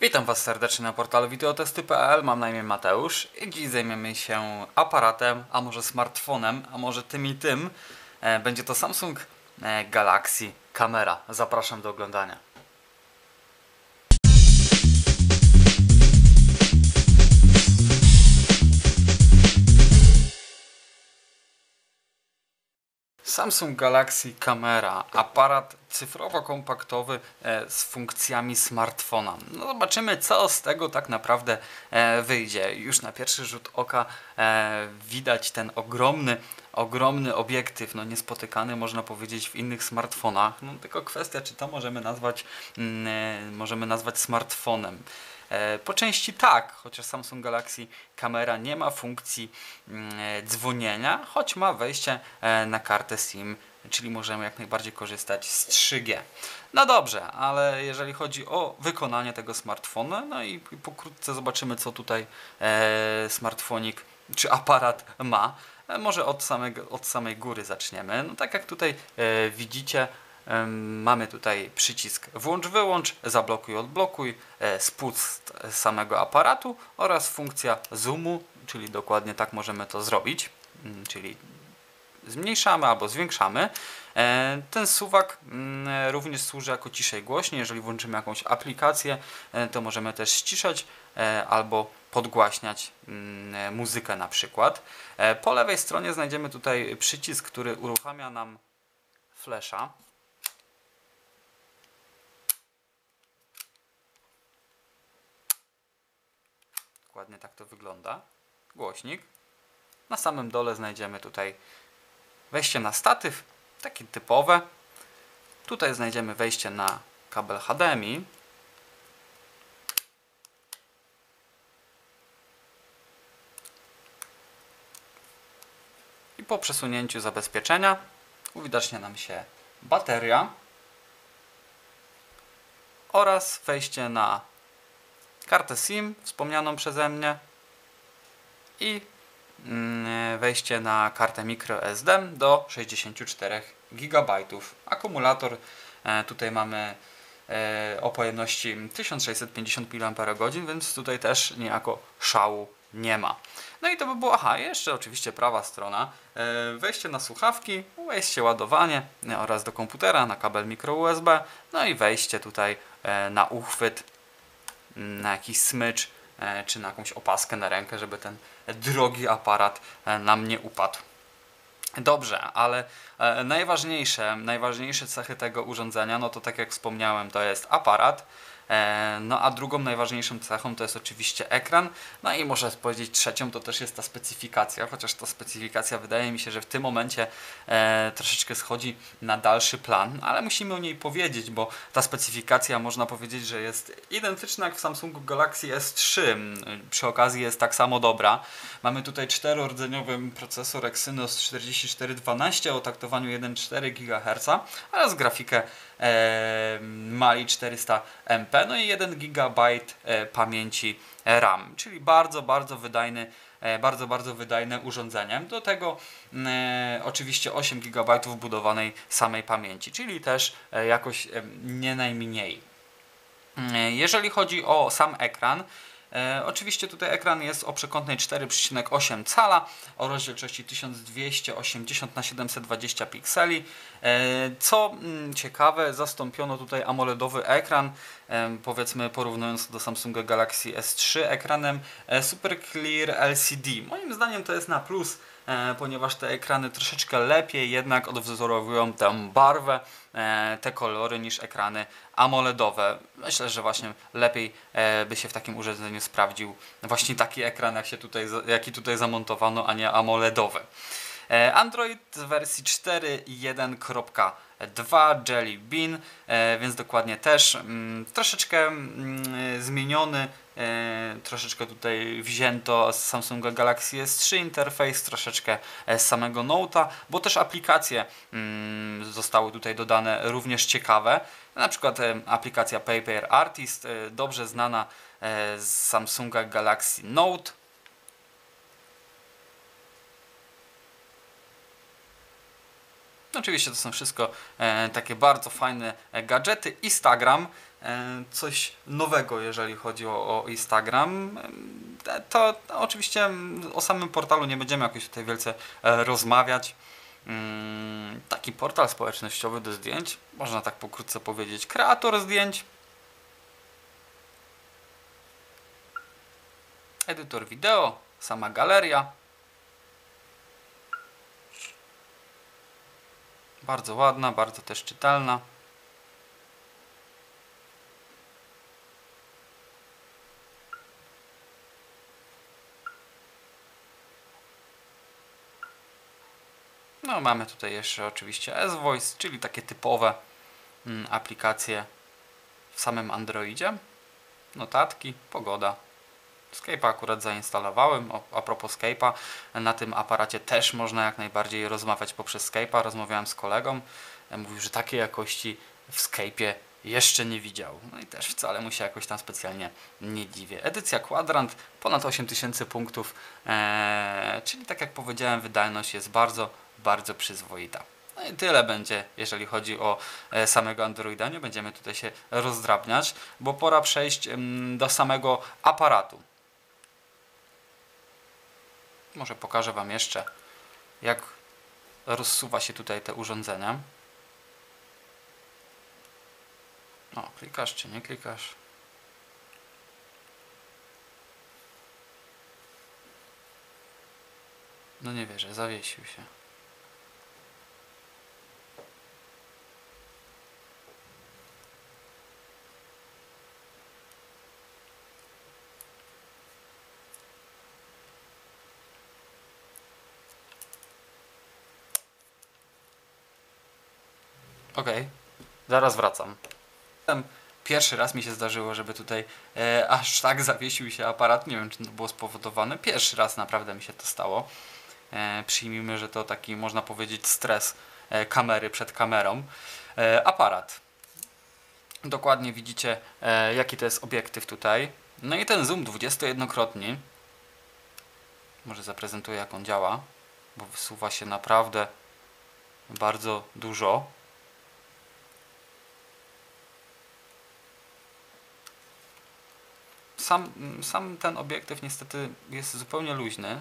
Witam Was serdecznie na portalu wideotesty.pl, mam na imię Mateusz i dziś zajmiemy się aparatem, a może smartfonem, a może tym i tym. E, Będzie to Samsung e, Galaxy Camera. Zapraszam do oglądania. Samsung Galaxy Camera, aparat cyfrowo-kompaktowy e, z funkcjami smartfona. No zobaczymy, co z tego tak naprawdę e, wyjdzie. Już na pierwszy rzut oka e, widać ten ogromny, ogromny obiektyw, no niespotykany można powiedzieć w innych smartfonach. No tylko kwestia, czy to możemy nazwać, mm, możemy nazwać smartfonem. E, Po części tak, chociaż Samsung Galaxy kamera nie ma funkcji mm, e, dzwonienia, choć ma wejście e, na kartę SIM, czyli możemy jak najbardziej korzystać z 3G. No dobrze, ale jeżeli chodzi o wykonanie tego smartfona, no i pokrótce zobaczymy, co tutaj smartfonik czy aparat ma. Może od, samego, od samej góry zaczniemy. No tak jak tutaj widzicie, Mamy tutaj przycisk włącz, wyłącz, zablokuj, odblokuj, e, spust samego aparatu oraz funkcja zoomu, czyli dokładnie tak możemy to zrobić, Mm, czyli zmniejszamy albo zwiększamy. E, Ten suwak mm, również służy jako ciszej głośniej. Jeżeli włączymy jakąś aplikację, e, to możemy też ściszać e, albo podgłaśniać mm, muzykę na przykład. E, Po lewej stronie znajdziemy tutaj przycisk, który uruchamia nam flasha. Dokładnie tak to wygląda. Głośnik. Na samym dole znajdziemy tutaj wejście na statyw, takie typowe. Tutaj znajdziemy wejście na kabel HDMI. I po przesunięciu zabezpieczenia uwidacznia nam się bateria oraz wejście na kartę SIM wspomnianą przeze mnie i mm, wejście na kartę microSD do 64 GB. Akumulator e, tutaj mamy e, o pojemności 1650 mAh, więc tutaj też niejako szału nie ma. No i to by było, aha, jeszcze oczywiście prawa strona, e, wejście na słuchawki, wejście ładowanie oraz do komputera na kabel micro USB, no i wejście tutaj na uchwyt na jakiś smycz e, czy na jakąś opaskę na rękę, żeby ten drogi aparat e, nam nie upadł. Dobrze, ale e, najważniejsze, najważniejsze cechy tego urządzenia, no to tak jak wspomniałem, to jest aparat. E, No a drugą najważniejszą cechą to jest oczywiście ekran. No i może powiedzieć trzecią to też jest ta specyfikacja, chociaż ta specyfikacja wydaje mi się, że w tym momencie e, troszeczkę schodzi na dalszy plan, ale musimy o niej powiedzieć, bo ta specyfikacja można powiedzieć, że jest identyczna jak w Samsungu Galaxy S3. Przy okazji jest tak samo dobra. Mamy tutaj czterordzeniowy procesor Exynos 4412 o taktowaniu 1,4 GHz oraz grafikę Mali 400 MP, no i 1 GB e, pamięci RAM, czyli bardzo, bardzo wydajny, e, bardzo, bardzo wydajne urządzenie. Do tego e, oczywiście 8 GB wbudowanej samej pamięci, czyli też e, jakoś nie najmniej. E, Jeżeli chodzi o sam ekran, e, oczywiście tutaj ekran jest o przekątnej 4,8 cala o rozdzielczości 1280 na 720 pikseli. E, co mm, ciekawe, zastąpiono tutaj AMOLEDowy ekran, e, powiedzmy porównując do Samsunga Galaxy S3 ekranem e, Super Clear LCD. Moim zdaniem to jest na plus, ponieważ te ekrany troszeczkę lepiej jednak odwzorowują tę barwę, e, te kolory niż ekrany AMOLEDowe. Myślę, że właśnie lepiej e, by się w takim urządzeniu sprawdził właśnie taki ekran, jak się tutaj, jaki tutaj zamontowano, a nie AMOLEDowy. E, Android w wersji 4.1.2 Jelly Bean, e, więc dokładnie też mm, troszeczkę mm, zmieniony, e, troszeczkę tutaj wzięto z Samsunga Galaxy S3 interfejs, troszeczkę z samego Note'a, bo też aplikacje mm, zostały tutaj dodane również ciekawe. Na przykład aplikacja Paper Artist, dobrze znana z Samsunga Galaxy Note. Oczywiście to są wszystko e, takie bardzo fajne e, gadżety. Instagram, e, coś nowego, jeżeli chodzi o, o Instagram. To, oczywiście o samym portalu nie będziemy jakoś tutaj wielce rozmawiać. Mm, Taki portal społecznościowy do zdjęć, można tak pokrótce powiedzieć, kreator zdjęć, edytor wideo, sama galeria. Bardzo ładna, bardzo też czytelna. No, mamy tutaj jeszcze oczywiście S-Voice, czyli takie typowe mm, aplikacje w samym Androidzie. Notatki, pogoda. Skype'a akurat zainstalowałem. A propos Skype'a, na tym aparacie też można jak najbardziej rozmawiać poprzez Skype'a. Rozmawiałem z kolegą, e, mówił, że takiej jakości w Skype'ie jeszcze nie widział. No i też wcale mu się jakoś tam specjalnie nie dziwię. Edycja kwadrant, ponad 8000 punktów, eee, czyli tak jak powiedziałem, wydajność jest bardzo, bardzo przyzwoita. No i tyle będzie, jeżeli chodzi o e, samego Androida. Nie będziemy tutaj się rozdrabniać, bo pora przejść mm, do samego aparatu. Może pokażę Wam jeszcze, jak rozsuwa się tutaj te urządzenia. O, klikasz czy nie klikasz? No nie wierzę, zawiesił się. Okej, zaraz wracam. Pierwszy raz mi się zdarzyło, żeby tutaj e, aż tak zawiesił się aparat. Nie wiem, czy to było spowodowane. Pierwszy raz naprawdę mi się to stało. E, przyjmijmy, że to taki, można powiedzieć, stres e, kamery przed kamerą. E, aparat. Dokładnie widzicie, e, jaki to jest obiektyw tutaj. No i ten zoom 21-krotny. Może zaprezentuję, jak on działa, bo wysuwa się naprawdę bardzo dużo. Sam, sam ten obiektyw niestety jest zupełnie luźny.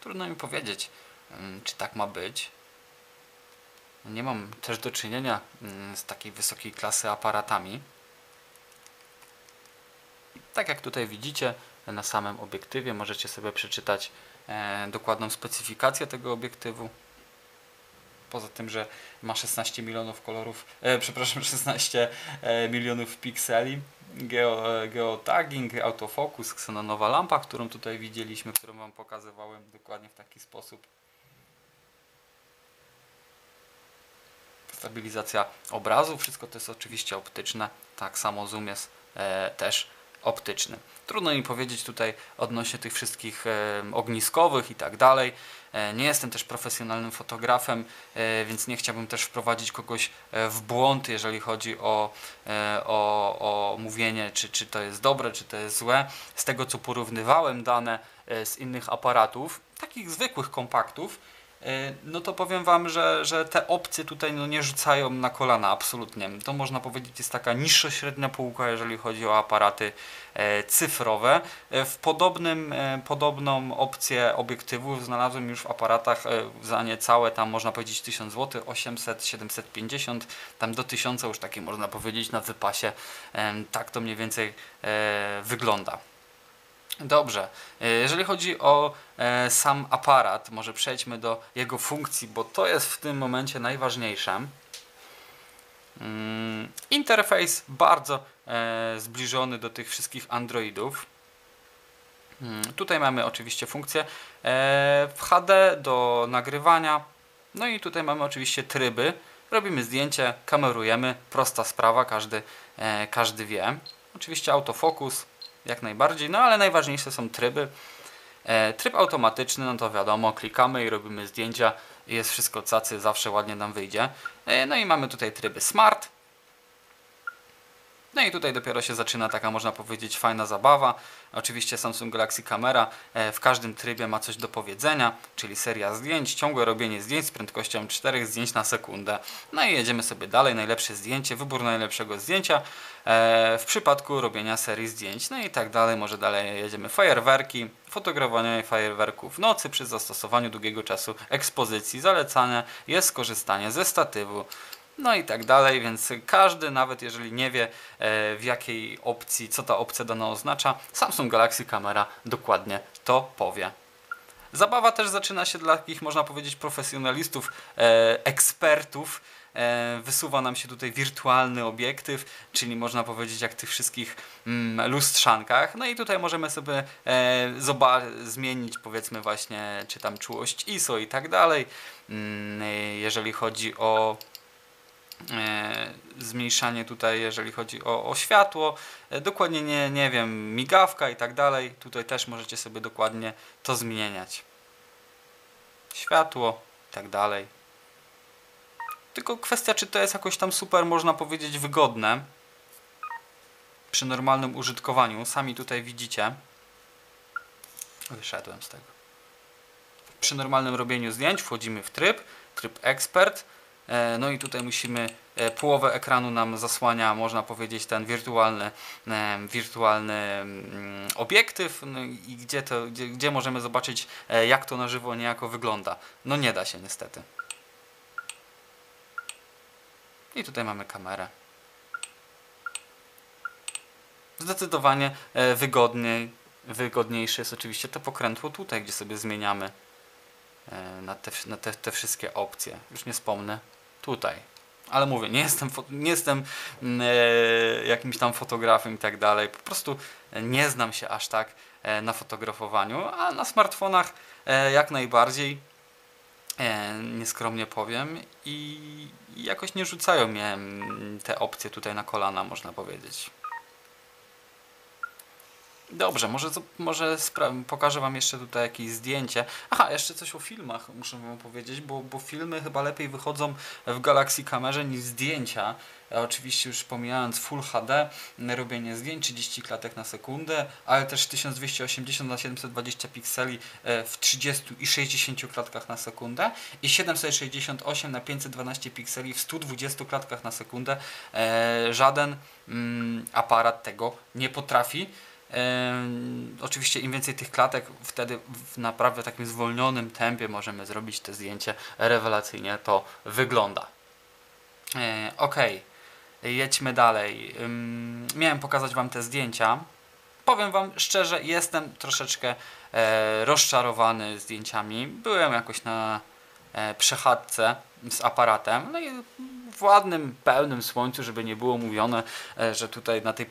Trudno mi powiedzieć, mm, czy tak ma być. Nie mam też do czynienia mm, z takiej wysokiej klasy aparatami. Tak jak tutaj widzicie na samym obiektywie możecie sobie przeczytać e, dokładną specyfikację tego obiektywu. Poza tym, że ma 16 milionów kolorów, e, przepraszam, 16 e, milionów pikseli, geo, geotagging, autofocus, ksenonowa lampa, którą tutaj widzieliśmy, którą Wam pokazywałem dokładnie w taki sposób. Stabilizacja obrazu, wszystko to jest oczywiście optyczne, tak samo zoom jest e, też optyczny. Trudno mi powiedzieć tutaj odnośnie tych wszystkich e, ogniskowych i tak dalej. E, nie jestem też profesjonalnym fotografem, e, więc nie chciałbym też wprowadzić kogoś e, w błąd, jeżeli chodzi o, e, o, o mówienie, czy, czy to jest dobre, czy to jest złe. Z tego co porównywałem dane e, z innych aparatów, takich zwykłych kompaktów, no to powiem Wam, że, że te opcje tutaj no nie rzucają na kolana, absolutnie. To można powiedzieć jest taka niższa średnia półka, jeżeli chodzi o aparaty e, cyfrowe. E, w podobnym, e, podobną opcję obiektywów znalazłem już w aparatach za niecałe, tam można powiedzieć 1000 zł, 800, 750, tam do 1000 już takie można powiedzieć na wypasie. Tak to mniej więcej wygląda. Dobrze, E, jeżeli chodzi o e, sam aparat, może przejdźmy do jego funkcji, bo to jest w tym momencie najważniejsze. Mm, Interfejs bardzo e, zbliżony do tych wszystkich Androidów. Mm, Tutaj mamy oczywiście funkcję w HD do nagrywania. No i tutaj mamy oczywiście tryby. Robimy zdjęcie, kamerujemy, prosta sprawa, każdy, każdy wie. Oczywiście autofokus, jak najbardziej, no ale najważniejsze są tryby. E, tryb automatyczny, no to wiadomo, klikamy i robimy zdjęcia jest wszystko cacy, zawsze ładnie nam wyjdzie. E, no i mamy tutaj tryby smart. No i tutaj dopiero się zaczyna taka, można powiedzieć, fajna zabawa. Oczywiście Samsung Galaxy Camera e, w każdym trybie ma coś do powiedzenia, czyli seria zdjęć, ciągłe robienie zdjęć z prędkością 4 zdjęć na sekundę. No i jedziemy sobie dalej, najlepsze zdjęcie, wybór najlepszego zdjęcia e, w przypadku robienia serii zdjęć. No i tak dalej, może dalej jedziemy fajerwerki, fotografowanie fajerwerków nocy przy zastosowaniu długiego czasu ekspozycji. Zalecane jest skorzystanie ze statywu no i tak dalej, więc każdy, nawet jeżeli nie wie e, w jakiej opcji, co ta opcja dana oznacza, Samsung Galaxy Camera dokładnie to powie. Zabawa też zaczyna się dla takich, można powiedzieć, profesjonalistów, e, ekspertów. E, wysuwa nam się tutaj wirtualny obiektyw, czyli można powiedzieć jak tych wszystkich mm, lustrzankach. No i tutaj możemy sobie zmienić powiedzmy właśnie, czy tam czułość ISO i tak dalej. Mm, jeżeli chodzi o zmniejszanie tutaj, jeżeli chodzi o, o światło, e, dokładnie nie, nie wiem, migawka i tak dalej. Tutaj też możecie sobie dokładnie to zmieniać. Światło i tak dalej. Tylko kwestia, czy to jest jakoś tam super, można powiedzieć, wygodne przy normalnym użytkowaniu. Sami tutaj widzicie. Wyszedłem z tego. Przy normalnym robieniu zdjęć wchodzimy w tryb, tryb ekspert E, no i tutaj musimy, e, połowę ekranu nam zasłania, można powiedzieć, ten wirtualny, e, wirtualny mm, obiektyw no i gdzie, to, gdzie, gdzie możemy zobaczyć, jak to na żywo niejako wygląda. No nie da się niestety. I tutaj mamy kamerę. Zdecydowanie wygodniej, wygodniejsze jest oczywiście to pokrętło tutaj, gdzie sobie zmieniamy na te, na te, te wszystkie opcje. Już nie wspomnę tutaj. Ale mówię, nie jestem, nie jestem mm, e, jakimś tam fotografem i tak dalej. Po prostu nie znam się aż tak e, na fotografowaniu, a na smartfonach e, jak najbardziej e, nieskromnie powiem i jakoś nie rzucają mnie mm, te opcje tutaj na kolana, można powiedzieć. Dobrze, może, może pokażę Wam jeszcze tutaj jakieś zdjęcie. Aha, jeszcze coś o filmach muszę Wam powiedzieć, bo, bo filmy chyba lepiej wychodzą w Galaxy kamerze niż zdjęcia. Oczywiście już pomijając Full HD, robienie zdjęć 30 klatek na sekundę, ale też 1280 na 720 pikseli e, w 30 i 60 klatkach na sekundę i 768 na 512 pikseli w 120 klatkach na sekundę. E, żaden mm, aparat tego nie potrafi oczywiście im więcej tych klatek, wtedy w naprawdę takim zwolnionym tempie możemy zrobić te zdjęcie. Rewelacyjnie to wygląda. E, ok, jedźmy dalej. miałem pokazać Wam te zdjęcia. Powiem Wam szczerze, jestem troszeczkę e, rozczarowany zdjęciami. Byłem jakoś na e, przechadzce z aparatem. No i w ładnym, pełnym słońcu, żeby nie było mówione, e, że tutaj na tej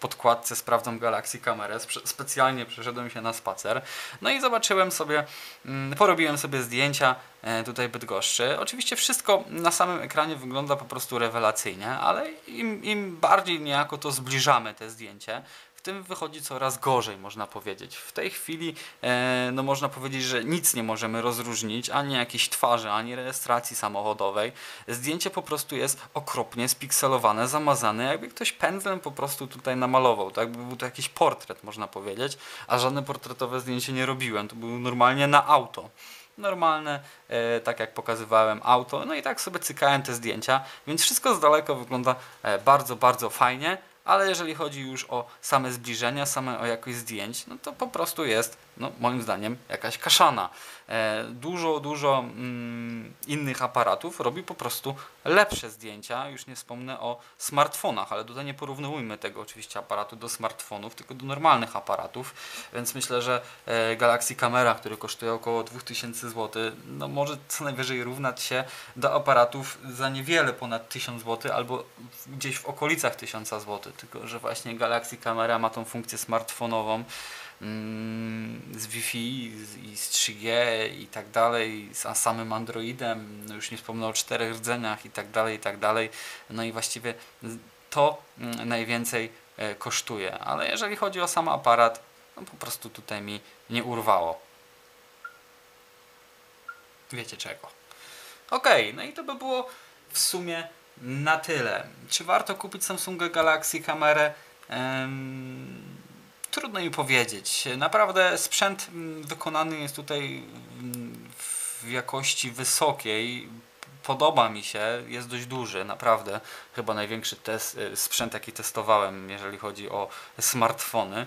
podkładce sprawdzam Galaxy kamerę. Specjalnie przeszedłem się na spacer. No i zobaczyłem sobie, mm, porobiłem sobie zdjęcia e, tutaj Bydgoszczy. Oczywiście wszystko na samym ekranie wygląda po prostu rewelacyjnie, ale im, im bardziej niejako to zbliżamy te zdjęcie, tym wychodzi coraz gorzej, można powiedzieć. W tej chwili, e, no można powiedzieć, że nic nie możemy rozróżnić, ani jakiejś twarzy, ani rejestracji samochodowej. Zdjęcie po prostu jest okropnie spikselowane, zamazane, jakby ktoś pędzlem po prostu tutaj namalował, tak? By był to jakiś portret, można powiedzieć, a żadne portretowe zdjęcie nie robiłem, to był normalnie na auto normalne, e, tak jak pokazywałem, auto. No i tak sobie cykałem te zdjęcia, więc wszystko z daleka wygląda e, bardzo, bardzo fajnie ale jeżeli chodzi już o same zbliżenia, same o jakość zdjęć, no to po prostu jest, no, moim zdaniem, jakaś kaszana. E, dużo, dużo mm, innych aparatów robi po prostu lepsze zdjęcia, już nie wspomnę o smartfonach, ale tutaj nie porównujmy tego oczywiście aparatu do smartfonów, tylko do normalnych aparatów, więc myślę, że e, Galaxy Camera, który kosztuje około 2000 zł, no może co najwyżej równać się do aparatów za niewiele ponad 1000 zł albo gdzieś w okolicach 1000 zł, tylko że właśnie Galaxy Camera ma tą funkcję smartfonową, z Wi-Fi i z 3G i tak dalej, z samym Androidem, no już nie wspomnę o czterech rdzeniach i tak dalej, i tak dalej. No i właściwie to mm, najwięcej e, kosztuje. Ale jeżeli chodzi o sam aparat, no po prostu tutaj mi nie urwało. Wiecie czego. Ok, no i to by było w sumie na tyle. Czy warto kupić Samsunga Galaxy kamerę? Trudno mi powiedzieć. Naprawdę sprzęt mm, wykonany jest tutaj mm, w jakości wysokiej. Podoba mi się, jest dość duży, naprawdę. Chyba największy test, y, sprzęt, jaki testowałem, jeżeli chodzi o smartfony.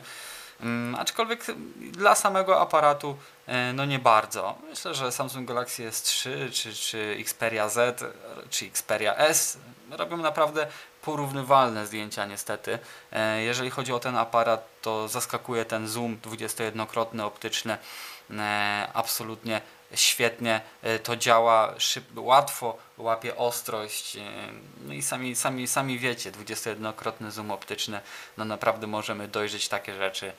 Mm, Aczkolwiek dla samego aparatu e, no nie bardzo. Myślę, że Samsung Galaxy S3 czy, czy Xperia Z czy Xperia S robią naprawdę porównywalne zdjęcia niestety. E, Jeżeli chodzi o ten aparat, to zaskakuje ten zoom 21-krotny optyczny. E, Absolutnie świetnie e, to działa, szyb, łatwo łapie ostrość. No i sami, sami, sami wiecie, 21-krotny zoom optyczny, no naprawdę możemy dojrzeć takie rzeczy,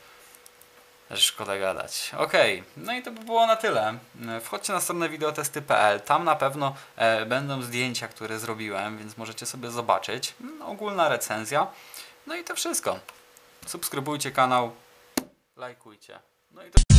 szkoda gadać. Okej, no i to by było na tyle. Wchodźcie na stronę videotesty.pl, tam na pewno e, będą zdjęcia, które zrobiłem, więc możecie sobie zobaczyć. Mm, Ogólna recenzja. No i to wszystko. Subskrybujcie kanał, lajkujcie. No i to...